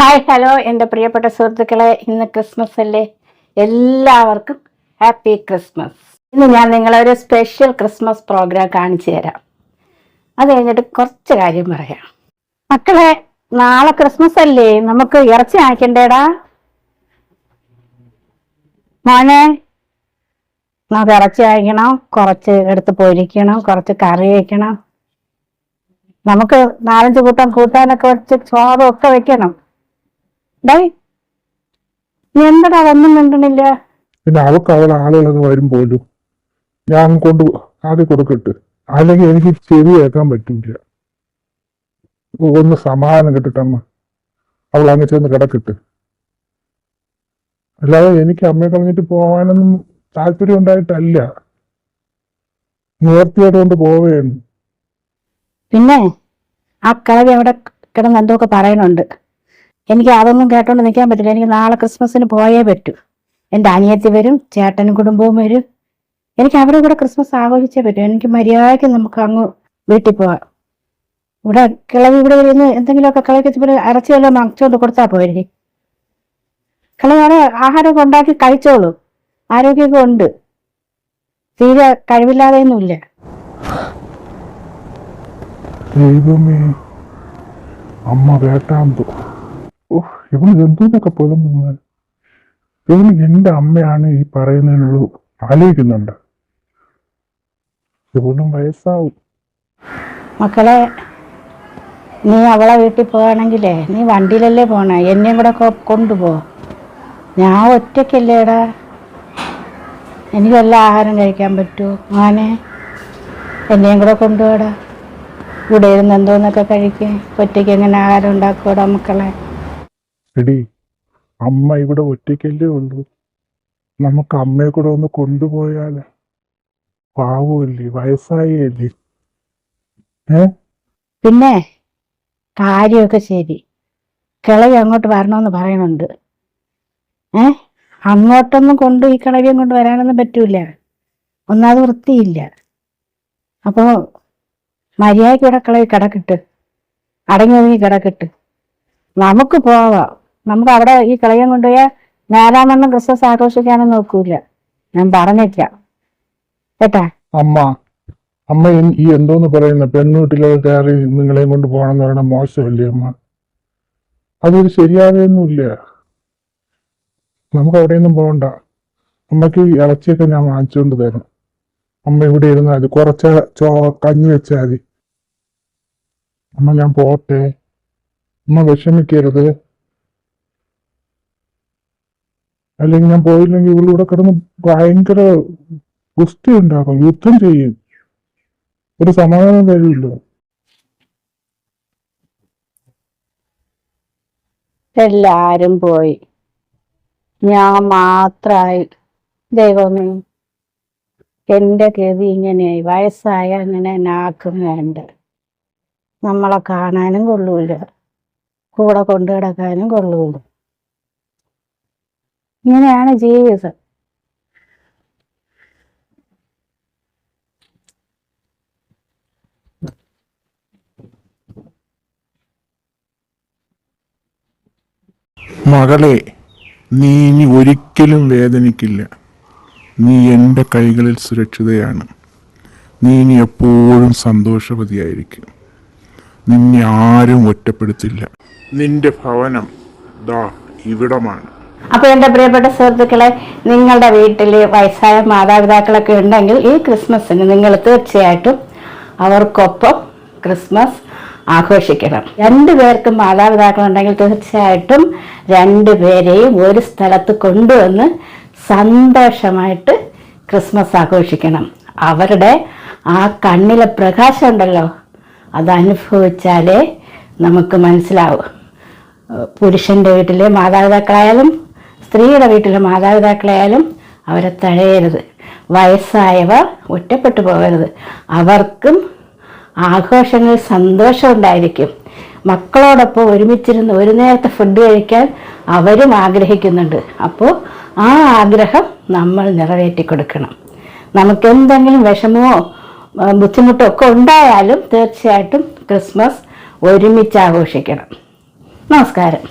Hi hello എന്റെ പ്രിയപ്പെട്ട സുഹൃത്തുക്കളെ. ഇന്ന് ക്രിസ്മസ് അല്ലേ? എല്ലാവർക്കും ഹാപ്പി ക്രിസ്മസ് ഇന്ന് ഞാൻ നിങ്ങളെ ഒരു സ്പെഷ്യൽ ക്രിസ്മസ് പ്രോഗ്രാം കാണിച്ചു തരാം. അത് കഴിഞ്ഞിട്ട് കുറച്ച് കാര്യം പറയാം. മക്കളെ നാളെ ക്രിസ്മസ് അല്ലേ? നമുക്ക് ഇറച്ചി ആക്കണ്ടേടാ മോനെ നമുക്ക് ഇറച്ചി ആയിക്കണം കുറച്ച് എടുത്ത് പൊരിക്കണം. കുറച്ച് കറി വയ്ക്കണം നമുക്ക് നാലഞ്ച് കൂട്ടം കൂട്ടാനൊക്കെ വെച്ച് ചോദമൊക്കെ വെക്കണം. ഡേ എന്തടാ ഒന്നും മിണ്ടണില്ല? പിന്നെ അവക്ക് അവൾ ആളുകളെന്ന് വരും പോലും ഞാൻ കൊണ്ട് ആദ്യം കൊടുക്കട്ട്. അല്ലെങ്കിൽ എനിക്ക് ചെവി കേൾക്കാൻ പറ്റില്ല. ഒന്ന് സമാധാനം കിട്ടിട്ടമ്മ. അവൾ അങ്ങ് ചെന്ന് കിടക്കിട്ട്. അല്ലാതെ എനിക്ക് അമ്മയെ കളഞ്ഞിട്ട് പോകാനൊന്നും താല്പര്യം ഉണ്ടായിട്ടല്ല. നിവർത്തിയായിട്ട് കൊണ്ട് പോവുകയാണ് പിന്നെ ആ കിളവി അവിടെ കിടന്ന് എന്തൊക്കെ പറയണുണ്ട് എനിക്ക് അതൊന്നും കേട്ടോണ്ട് നിൽക്കാൻ പറ്റില്ല. എനിക്ക് നാളെ ക്രിസ്മസിന് പോയേ പറ്റൂ. എന്റെ അനിയത്തി വരും ചേട്ടനും കുടുംബവും വരും. എനിക്ക് അവിടെ കൂടെ ക്രിസ്മസ് ആഘോഷിച്ചേ പറ്റൂ. എനിക്ക് മര്യാദയ്ക്ക് നമുക്ക് അങ്ങ് വീട്ടിൽ പോവാം. ഇവിടെ കിളവി ഇവിടെ ഇരുന്ന് എന്തെങ്കിലുമൊക്കെ കിളവിക്ക് ഇറച്ചി വല്ലതും മറച്ചുകൊണ്ട് കൊടുത്താൽ പോയില്ലേ കിളവി ആഹാരമൊക്കെ ഉണ്ടാക്കി കഴിച്ചോളൂ. ആരോഗ്യമൊക്കെ ഉണ്ട്. തീരെ കഴിവില്ലാതെയൊന്നുമില്ല. ദൈവമേ അമ്മ വേട്ടാന്തോ ഓ ഇവൾ എന്തോന്നൊക്കെ പൊതുങ്ങ ഇവൾ എന്റെ അമ്മയാണ് ഈ പറയുന്നതിനുള്ളൂ ആലോചിക്കുന്നുണ്ട്. ഇവളും വയസ്സാവും. മക്കളെ നീ അവളെ വീട്ടിൽ പോവാണെങ്കിലേ നീ വണ്ടിയിലല്ലേ പോണേ? എന്നെയും കൂടെ കൊണ്ടുപോ. ഞാൻ ഒറ്റക്കല്ലേടാ എനിക്ക് എല്ലാ ആഹാരം കഴിക്കാൻ പറ്റുമോ മോനെ എന്നെയും കൂടെ കൊണ്ടുപോടാ. ഇവിടെ ഇരുന്ന് എന്തോന്നൊക്കെ കഴിക്കേ. ഒറ്റയ്ക്ക് എങ്ങനെ ആഹാരം ഉണ്ടാക്കൂടാ മക്കളെ? എടി അമ്മ ഇവിടെ ഒറ്റയ്ക്കല്ലേ ഉള്ളൂ. നമുക്ക് അമ്മയെ കൂടെ ഒന്ന് കൊണ്ടുപോയാൽ? പാവമല്ലേ വയസ്സായല്ലേ? ഏ? പിന്നെ കാര്യമൊക്കെ ശരി. കിളവി അങ്ങോട്ട് വരണമെന്ന് പറയണുണ്ട് ഏ? അങ്ങോട്ടൊന്നും കൊണ്ട് ഈ കിളവിയും കൊണ്ട് വരാനൊന്നും പറ്റൂല. ഒന്നാമത് വൃത്തിയില്ല. അപ്പോൾ മര്യാദയ്ക്ക് ഇവിടെ കിളവി കിടക്കിട്ട്. അടങ്ങി ഒതുങ്ങി കിടക്കിട്ട്. നമുക്ക് പോവാം. നമുക്ക് അവിടെ ഈ കളയം കൊണ്ടുപോയാൽ നാലാമെന്ന് ക്രിസ്മസ് ആഘോഷിക്കാനും നോക്കൂല. ഞാൻ പറഞ്ഞേക്കാം. കേട്ടാ? അമ്മ അമ്മ ഈ എന്തോന്ന് പറയുന്ന? പെൺവീട്ടിലൊക്കെ കയറി നിങ്ങളെയും കൊണ്ട് പോകണമെന്ന് പറയണ മോശമല്ലേ അമ്മ? അതൊരു ശരിയാകുന്നില്ല നമുക്ക് അവിടെയൊന്നും പോകണ്ട. അമ്മയ്ക്ക് ഈ ഇറച്ചിയൊക്കെ ഞാൻ വാങ്ങിച്ചുകൊണ്ട് തരണം അമ്മ ഇവിടെ ഇരുന്നാൽ മതി. കുറച്ച് ചോ കഞ്ഞി വെച്ചാൽ മതി. അമ്മ ഞാൻ പോട്ടെ. അമ്മ വിഷമിക്കരുത്. അല്ലെങ്കിൽ ഞാൻ പോയില്ലെങ്കിൽ ഇവളിവിടെ കിടന്ന് ഭയങ്കര ഗുസ്തി ഉണ്ടാക്കും യുദ്ധം ചെയ്യും. ഒരു സമാധാനം കഴിയില്ല എല്ലാരും പോയി. ഞാൻ മാത്രമായി ദൈവമേ എന്റെ ഗതി ഇങ്ങനെയായി. വയസ്സായ അങ്ങനെ നാക്കും വേണ്ട. നമ്മളെ കാണാനും കൊള്ളൂല. കൂടെ കൊണ്ടു കിടക്കാനും കൊള്ളൂല. ഇങ്ങനെയാണ് ജീവിതം. മകളെ നീ ഇനി ഒരിക്കലും വേദനിക്കില്ല. നീ എന്റെ കൈകളിൽ സുരക്ഷിതയാണ്. നീ ഇനി എപ്പോഴും സന്തോഷവതിയായിരിക്കും. നിന്നെ ആരും ഒറ്റപ്പെടുത്തില്ല. നിന്റെ ഭവനം ദാ ഇവിടമാണ്. അപ്പൊ എന്റെ പ്രിയപ്പെട്ട സുഹൃത്തുക്കളെ നിങ്ങളുടെ വീട്ടിൽ വയസ്സായ മാതാപിതാക്കളൊക്കെ ഉണ്ടെങ്കിൽ ഈ ക്രിസ്മസിന് നിങ്ങൾ തീർച്ചയായിട്ടും അവർക്കൊപ്പം ക്രിസ്മസ് ആഘോഷിക്കണം. രണ്ടു പേർക്കും മാതാപിതാക്കൾ ഉണ്ടെങ്കിൽ തീർച്ചയായിട്ടും രണ്ടു പേരെയും ഒരു സ്ഥലത്ത് കൊണ്ടുവന്ന് സന്തോഷമായിട്ട് ക്രിസ്മസ് ആഘോഷിക്കണം. അവരുടെ ആ കണ്ണിലെ പ്രകാശം ഉണ്ടല്ലോ അത് അനുഭവിച്ചാലേ നമുക്ക് മനസ്സിലാവും. പുരുഷന്റെ വീട്ടിലെ മാതാപിതാക്കളായാലും സ്ത്രീയുടെ വീട്ടിലെ മാതാപിതാക്കളായാലും അവരെ തഴയരുത്. വയസ്സായവർ ഒറ്റപ്പെട്ടു പോകരുത്. അവർക്കും ആഘോഷങ്ങൾ സന്തോഷമുണ്ടായിരിക്കും മക്കളോടൊപ്പം ഒരുമിച്ചിരുന്ന് ഒരു നേരത്തെ ഫുഡ് കഴിക്കാൻ അവരും ആഗ്രഹിക്കുന്നുണ്ട്. അപ്പോൾ ആ ആഗ്രഹം നമ്മൾ നിറവേറ്റി കൊടുക്കണം നമുക്കെന്തെങ്കിലും വിഷമമോ ബുദ്ധിമുട്ടോ ഒക്കെ ഉണ്ടായാലും തീർച്ചയായിട്ടും ക്രിസ്മസ് ഒരുമിച്ച് ആഘോഷിക്കണം. നമസ്കാരം.